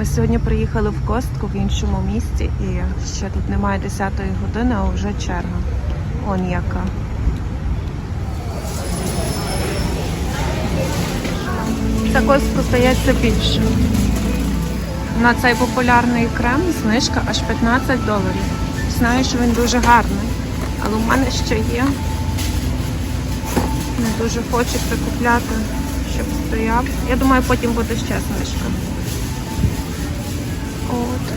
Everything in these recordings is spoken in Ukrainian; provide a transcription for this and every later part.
Ми сьогодні приїхали в костку в іншому місті і ще тут немає 10-ї години, а вже черга. Он яка. Та костку стається більше. На цей популярний крем знижка аж 15 доларів. Знаю, що він дуже гарний, але у мене ще є. Не дуже хочеться купляти, щоб стояв. Я думаю, потім буде ще знижка. От.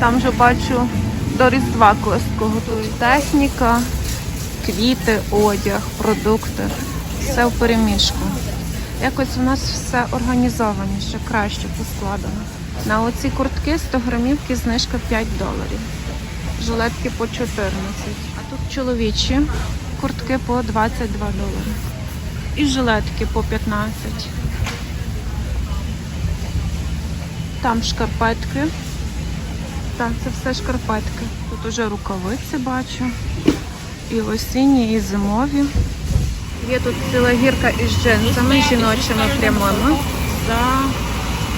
Там вже бачу до Різдва костку готують. Техніка, квіти, одяг, продукти. Все в переміжку. Якось у нас все організованіше, краще поскладено. На оці куртки 100 грамівки знижка 5 доларів. Жилетки по 14. А тут чоловічі куртки по 22 долари. І жилетки по 15. Там шкарпетки. Так, це все шкарпетки. Тут уже рукавиці бачу. І осінні, і зимові. Є тут ціла гірка із джинсами жіночими прямими за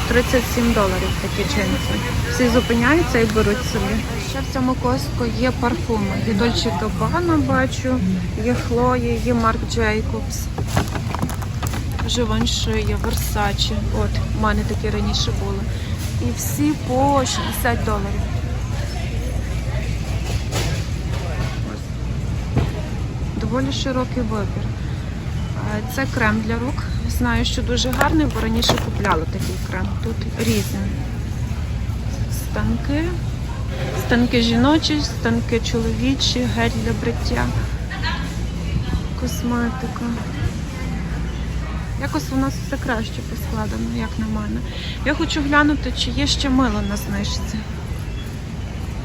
37 доларів такі джинси. Всі зупиняються і беруть собі. Ще в цьому костку є парфуми. Є Dolce Gabbana, бачу, є Хлої, є Марк Джейкобс. Живанши, є Versace. От, у мене такі раніше були. І всі по 60 доларів. Доволі широкий вибір. Це крем для рук. Знаю, що дуже гарний, бо раніше купляла такий крем. Тут різні станки. Станки жіночі, станки чоловічі, гель для бриття, косметика. Якось у нас все краще поскладено, як на мене. Я хочу глянути, чи є ще мило на знижці.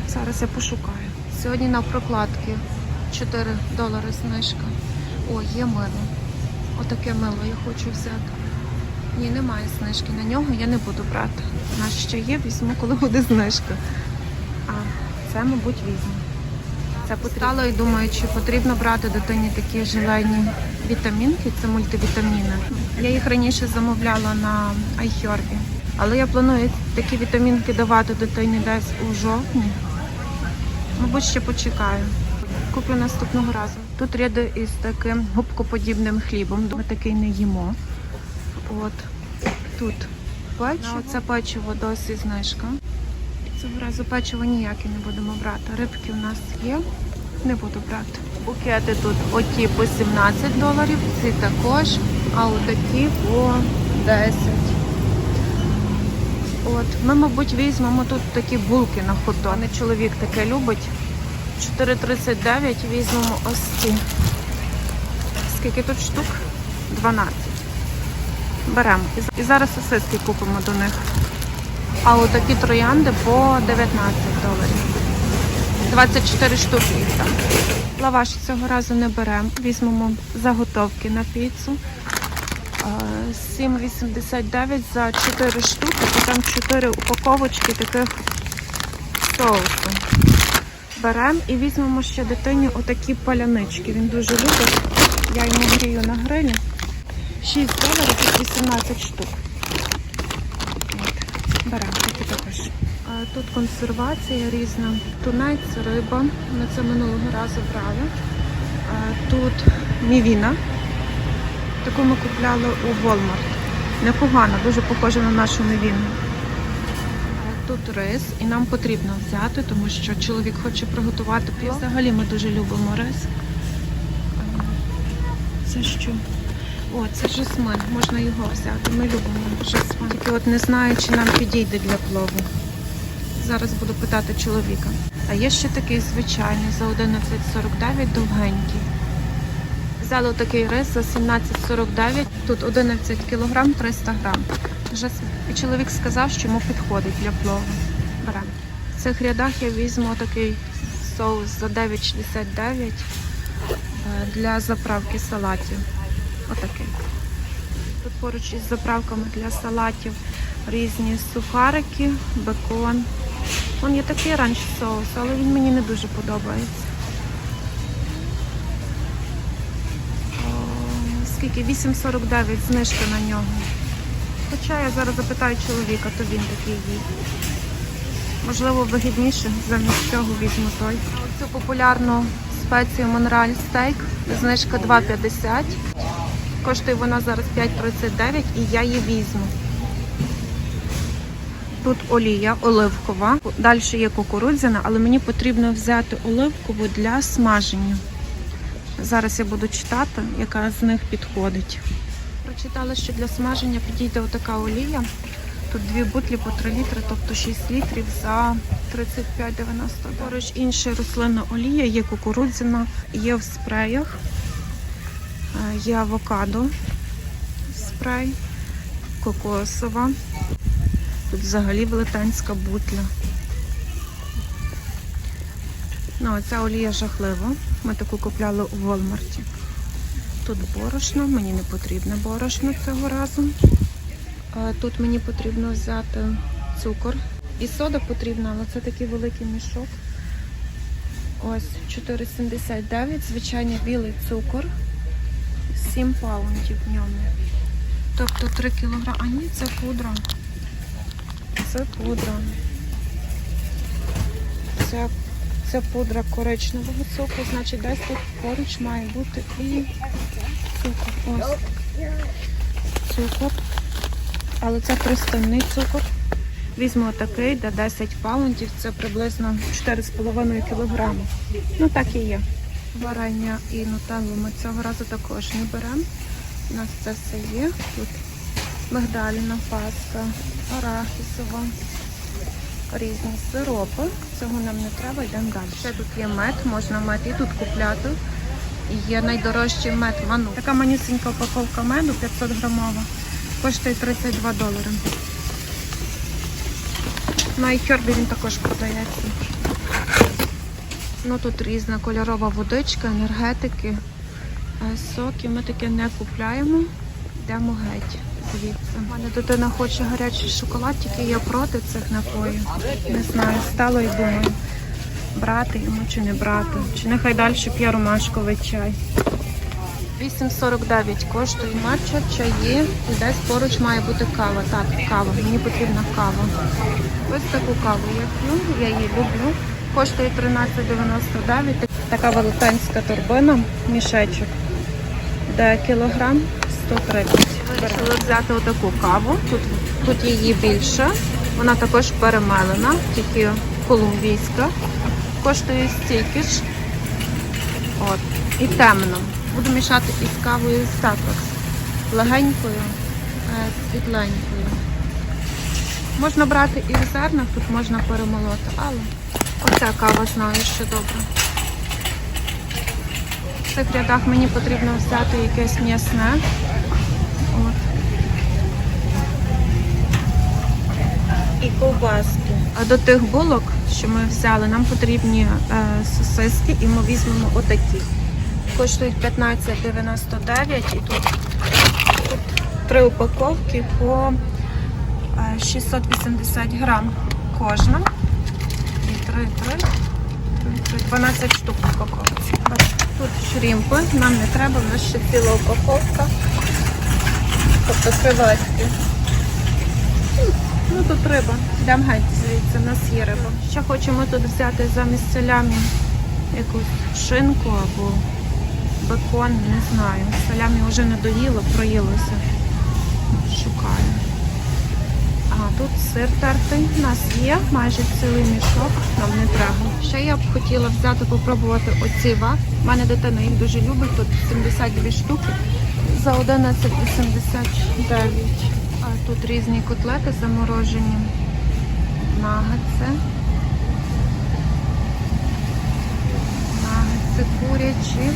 Зараз я пошукаю. Сьогодні на прокладки 4 долари знижка. О, є мило. Отаке мило я хочу взяти. Ні, немає знижки на нього, я не буду брати. У нас ще є, візьму, коли буде знижка. А це, мабуть, візьму. Це потрібно і думаю, чи потрібно брати дитині такі желейні вітамінки, це мультивітаміни. Я їх раніше замовляла на iHerb, але я планую такі вітамінки давати дитині десь у жовтні. Мабуть, ще почекаю. Куплю наступного разу. Тут ряди із таким губкоподібним хлібом. Ми такий не їмо. От тут печиво. Це печиво досі знижка. Цього разу печиво ніяке не будемо брати. Рибки у нас є, не буду брати. Букети тут оті по 17 доларів, ці також, а отакі по 10. От, ми, мабуть, візьмемо тут такі булки на хот-дог. Не чоловік таке любить. 4,39 візьмемо ось ці. Скільки тут штук? 12. Беремо. І зараз сосиски купимо до них. А отакі троянди по 19 доларів. 24 штуки їх там. Лаваш цього разу не беремо. Візьмемо заготовки на піцу. Е, 7,89 за 4 штуки, і там 4 упаковочки таких соусу. Беремо і візьмемо ще дитині отакі палянички. Він дуже любить. Я йому грію на грилі. 6 доларів і 18 штук. Такі також. Тут консервація різна. Тунець, риба. Ми це минулого разу брали. Тут мівіна. Таку ми купляли у Walmart. Непогано, дуже похожа на нашу мівіну. Тут рис, і нам потрібно взяти, тому що чоловік хоче приготувати. Взагалі ми дуже любимо рис. Це що? О, це жасмин, можна його взяти. Ми любимо жасмин. Тільки от не знаю, чи нам підійде для плову. Зараз буду питати чоловіка. А є ще такий звичайний за 11,49 довгенький. Взяли такий рис за 17,49. Тут 11 кг 300 грам. І чоловік сказав, що йому підходить для плову. Беремо. В цих рядах я візьму такий соус за 9,69 е, для заправки салатів. Отакий. Тут поруч із заправками для салатів різні сухарики, бекон. Вон є такий ранч соус, але він мені не дуже подобається. Скільки? 8,49 знижка на нього. Хоча я зараз запитаю чоловіка, то він такий їсть. Можливо, вигідніше замість цього візьму той. Цю популярну спецію Монреаль стейк. Знижка 2,50. Коштує вона зараз 5,39 і я її візьму. Тут олія оливкова. Далі є кукурудзяна, але мені потрібно взяти оливкову для смаження. Зараз я буду читати, яка з них підходить. Прочитала, що для смаження підійде отака олія. Тут дві бутлі по 3 літри, тобто 6 літрів за 35,90. Поруч інша рослинна олія, є кукурудзяна, є в спреях, є авокадо спрей, кокосова. Тут взагалі велетенська бутля. Ну, ця олія жахлива. Ми таку купляли у Волмарті. Тут борошно, мені не потрібне борошно цього разу. Е, Тут мені потрібно взяти цукор. І сода потрібна, але це такий великий мішок. Ось 4,79, звичайний білий цукор. 7 паундів в ньому. Тобто 3 кг. А ні, це пудра. Це пудра. Це, це пудра коричневого цукру, значить десь тут поруч має бути і цукор. Ось. Цукор. Але це приставний цукор. Візьму такий, де 10 паундів, це приблизно 4,5 кг. Ну так і є. Варення і нутеллу ми цього разу також не беремо. У нас це все є. Тут мигдаліна паста, арахісова, різні сиропи. Цього нам не треба, йдемо далі. Ще тут є мед, можна мед і тут купляти. Є найдорожчий мед ману. Така манюсенька упаковка меду 500 грамова. Коштує 32 долари. На iHerb він також продається. Ну тут різна кольорова водичка, енергетики, е, соки. Ми таке не купляємо. Йдемо геть звідси. У мене дитина хоче гарячий шоколад, тільки я проти цих напоїв. Не знаю, стало і думаю, брати йому чи не брати. Чи нехай далі п'є ромашковий чай. 8,49 коштує матча, чаї і десь поруч має бути кава. Так, кава. Мені потрібна кава. Ось таку каву я п'ю, я її люблю. Коштує 13,99. Така велетенська торбина, мішечок. Де кілограм 130. Вирішили взяти отаку каву. Тут, тут її більше. Вона також перемелена, тільки колумбійська. Коштує стільки ж. От. І темно. Буду мішати із кавою з Starbucks. Легенькою, е, світленькою. Можна брати і в зернах, тут можна перемолоти, але оця кава знаю, що добре. В цих рядах мені потрібно взяти якесь м'ясне. І ковбаски. А до тих булок, що ми взяли, нам потрібні е, сосиски і ми візьмемо отакі. Коштують 15,99 і тут, тут три упаковки по е, 680 грам кожна. І 3, 3, 3, 12 штук упаковці. Тут шрімпи, нам не треба, в нас ще ціла упаковка. Тобто креветки. Ну тут риба. Йдемо геть звідси, в нас є риба. Ще хочемо тут взяти замість салямі якусь шинку або бекон, не знаю. Салямі вже надоїло, проїлося. Шукаю. Тут сир тертий у нас є, майже цілий мішок, нам не треба. Ще я б хотіла взяти, попробувати оці ва. У мене дитина їх дуже любить, тут 72 штуки за 11,89. А тут різні котлети заморожені. Нагетси. Нагетси курячі.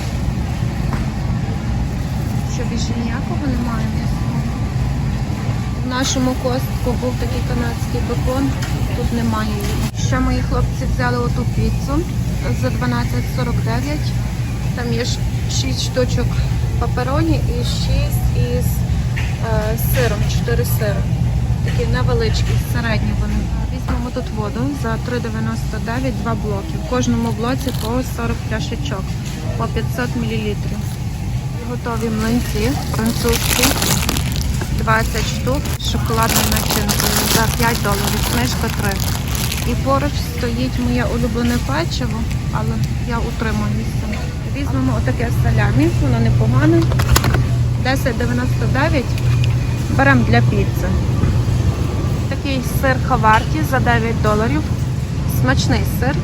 Що більше ніякого немає нашому костку був такий канадський бекон, тут немає його. Ще мої хлопці взяли оту піцу за 12,49. Там є 6 штучок папероні і 6 із е, сиром, 4 сири. Такі невеличкі, середні вони. Візьмемо тут воду за 3,99, два блоки. В кожному блоці по 40 пляшечок, по 500 мл. Готові млинці французькі. 20 штук з шоколадною начинкою за 5 доларів, знижка 3. І поруч стоїть моє улюблене печиво, але я утримуюся. Візьмемо отаке салямі, воно непогане. 10,99 беремо для піци. Такий сир Хаварті за 9 доларів. Смачний сир.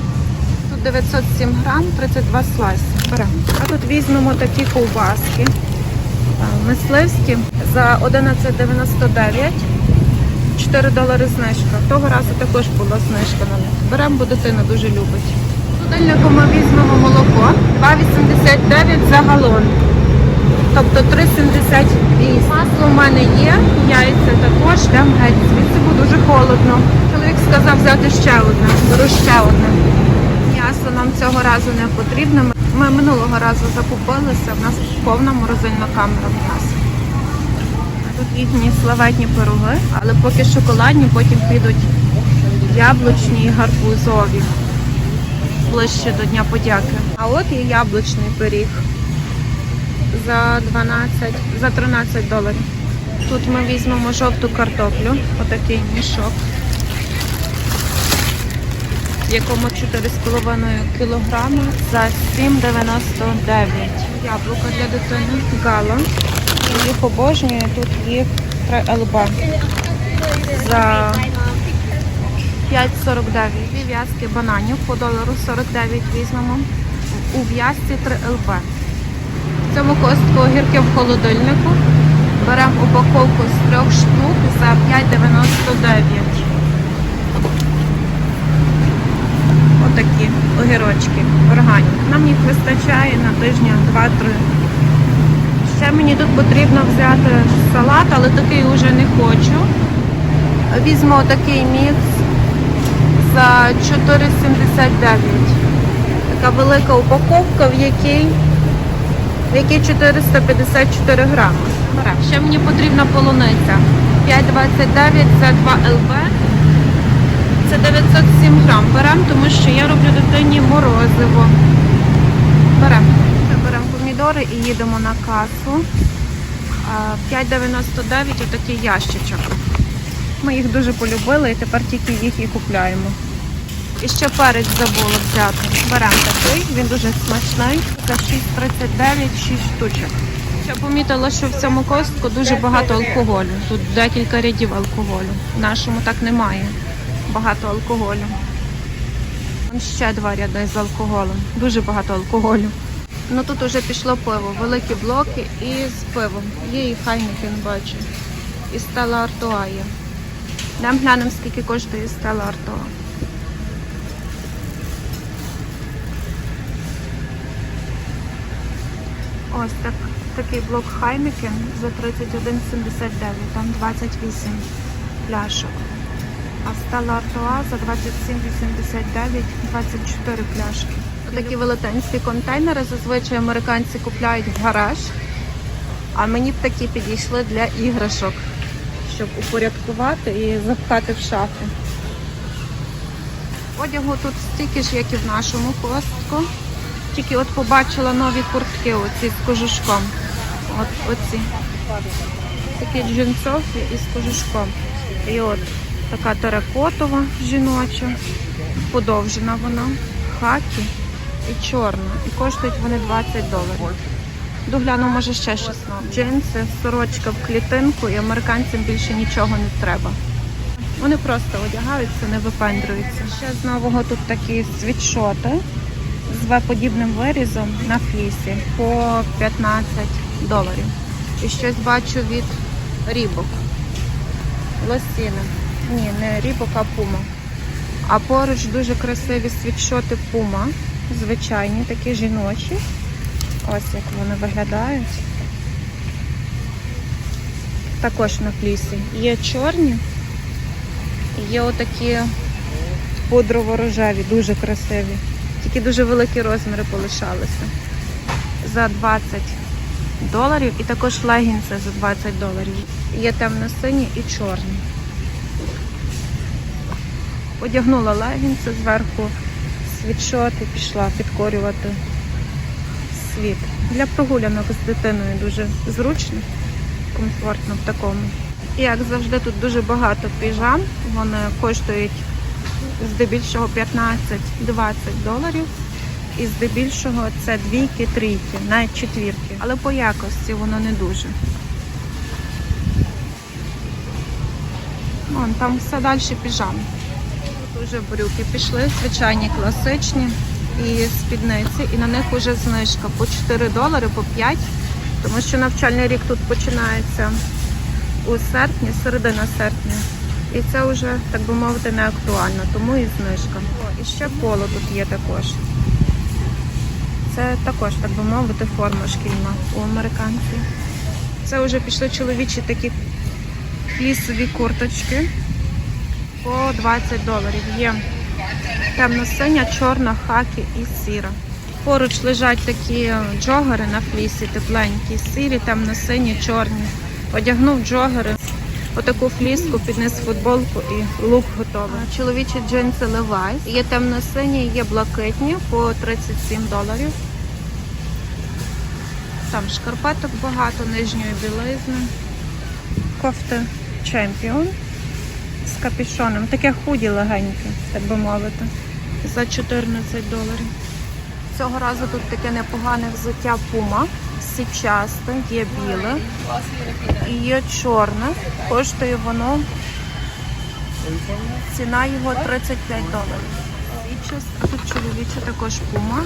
Тут 907 грам, 32 слайси. Беремо. А тут візьмемо такі ковбаски. Мисливські за 11,99. 4 долари знижка. Того разу також була знижка на них. Беремо, бо дитина дуже любить. В Холодильнику ми візьмемо молоко 2,89 за галон. Тобто 3,78. Масло в мене є, яйця також, йдемо геть. Звідси бо дуже холодно. Чоловік сказав взяти ще одне, беру ще одне. М'ясо нам цього разу не потрібно. Ми минулого разу закупилися, в нас повна морозильна камера м'яса. Тут їхні славетні пироги, але поки шоколадні, потім підуть яблучні і гарбузові. Ближче до Дня подяки. А от і яблучний пиріг за 12, за 13 доларів. Тут ми візьмемо жовту картоплю, отакий мішок, якому 4,5 кг за 7,99. Яблука для дитини, гала. Їх обожнюю, тут їх 3 ЛБ за 5,49. Дві в'язки бананів по долару 49 візьмемо. У в'язці 3 ЛБ. В цьому костку огірки в холодильнику. Беремо упаковку з трьох штук за 5,99. Отакі огірочки, органік. Нам їх вистачає на тижня 2-3. Ще мені тут потрібно взяти салат, але такий вже не хочу. Візьму такий мікс за 4,79. Така велика упаковка, в якій в якій 454 грами. Ще мені потрібна полуниця. 5,29 це 2 ЛБ. Це 907 грам. Беремо, тому що я роблю дитині морозиво. Беремо. Беремо помідори і їдемо на касу. 5,99 отакий ящичок. Ми їх дуже полюбили і тепер тільки їх і купляємо. І ще перець забула взяти. Беремо такий, він дуже смачний. За 6,39 6 штучок. Ще помітила, що в цьому костку дуже багато алкоголю. Тут декілька рядів алкоголю. В нашому так немає. Багато алкоголю. Ще два ряди з алкоголем. Дуже багато алкоголю. Ну тут уже пішло пиво, великі блоки і з пивом. Є і Хайнікен бачу. І Стелла Артуа є. Дам глянемо, скільки коштує Стелла Артуа. Ось так, такий блок Хайнекен за 31,79, там 28 пляшок. А Артуа за 27,89, 24 пляшки. Такі велетенські контейнери зазвичай американці купляють в гараж, а мені б такі підійшли для іграшок, щоб упорядкувати і запхати в шафу. Одягу тут стільки ж, як і в нашому костку. Тільки от побачила нові куртки оці з кожушком. От оці. Такі джинсові із кожушком. І от така теракотова жіноча, подовжена вона, хакі і чорна. І коштують вони 20 доларів. Догляну, може ще щось. Джинси, сорочка в клітинку і американцям більше нічого не треба. Вони просто одягаються, не випендрюються. Ще з нового тут такі світшоти з В-подібним вирізом на флісі по 15 доларів. І щось бачу від рібок. Лосіни. Ні, не рібок, а пума. А поруч дуже красиві світшоти пума. Звичайні, такі жіночі. Ось як вони виглядають. Також на флісі. Є чорні, є отакі пудрово-рожеві, дуже красиві. Тільки дуже великі розміри полишалися. За 20 доларів і також легінси за 20 доларів. Є темно-сині і чорні. Одягнула легінси зверху світшот і пішла підкорювати світ. Для прогулянок з дитиною дуже зручно, комфортно в такому. І як завжди, тут дуже багато піжам. Вони коштують здебільшого 15-20 доларів. І здебільшого це двійки, трійки, навіть четвірки. Але по якості воно не дуже. Вон, там все далі піжами. Тут вже брюки пішли, звичайні класичні і спідниці, і на них вже знижка по 4 долари, по 5, тому що навчальний рік тут починається у серпні, середина серпня. І це вже, так би мовити, не актуально, тому і знижка. О, і ще поло тут є також. Це також, так би мовити, форма шкільна у американців. Це вже пішли чоловічі такі лісові курточки по 20 доларів. Є темно-синя, чорна, хакі і сіра. Поруч лежать такі джогери на флісі, тепленькі, сірі, темно-сині, чорні. Одягнув джогери, отаку фліску, підніс футболку і лук готовий. Чоловічі джинси Levi's. Є темно-сині, є блакитні по 37 доларів. Там шкарпеток багато, нижньої білизни. Кофти Champion з капюшоном. Таке худі легеньке, так би мовити. За 14 доларів. Цього разу тут таке непогане взуття Puma. Січасте, є біле і є чорне. Коштує воно. Ціна його 35 доларів. А тут чоловіче також Puma.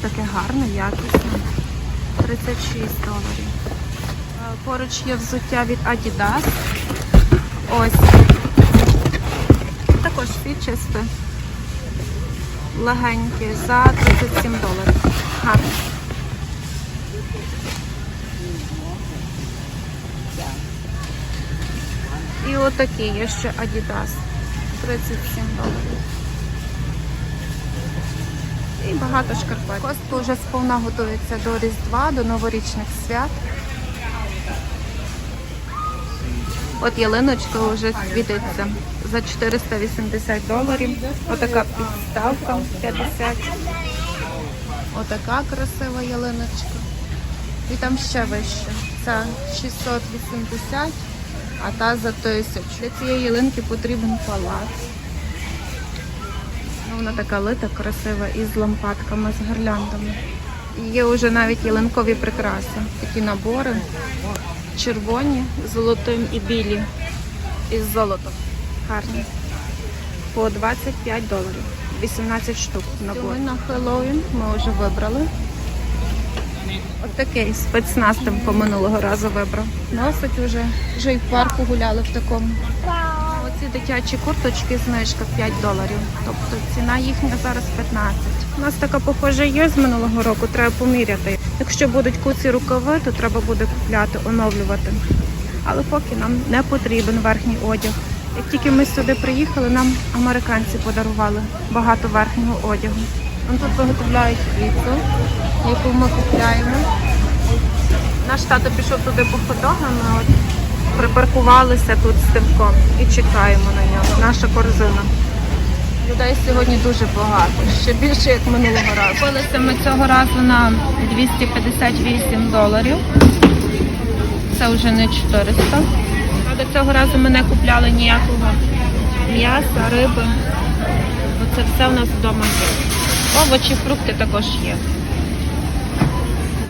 Таке гарне, якісне. 36 доларів. Е, Поруч є взуття від Adidas. Ось. Також фічесте. Легенькі за 37 доларів. Гарно. І отакі є ще Adidas. 37 доларів. І багато шкарпет. Костко вже сповна готується до Різдва, до новорічних свят. От ялиночка вже світиться за 480 доларів. Отака підставка 50. Отака красива ялиночка. І там ще вище. Це 680, а та за 1000. Для цієї ялинки потрібен палац. Ну, вона така лита, красива, із лампадками, з гирляндами. Є вже навіть ялинкові прикраси. Такі набори. Червоні, золотим і білі. Із золотом. Гарні. По 25 доларів. 18 штук набор. На Хеллоуін ми вже вибрали. От такий спецнастимко минулого разу вибрав. Носить уже. Вже і в парку гуляли в такому. Оці дитячі курточки знижка 5 доларів. Тобто ціна їхня зараз 15. У нас така похожа є з минулого року, треба поміряти. Якщо будуть куці рукави, то треба буде купляти, оновлювати. Але поки нам не потрібен верхній одяг. Як тільки ми сюди приїхали, нам американці подарували багато верхнього одягу. Вон тут виготовляють піцу, яку ми купляємо. Наш тато пішов туди по ходогам, ми от припаркувалися тут з тимком і чекаємо на нього. Наша корзина. Людей сьогодні дуже багато, ще більше як минулого разу. Купилися ми цього разу на 258 доларів. Це вже не 400. Правда, цього разу ми не купляли ніякого м'яса, риби. Це все в нас вдома є. Овочі, фрукти також є.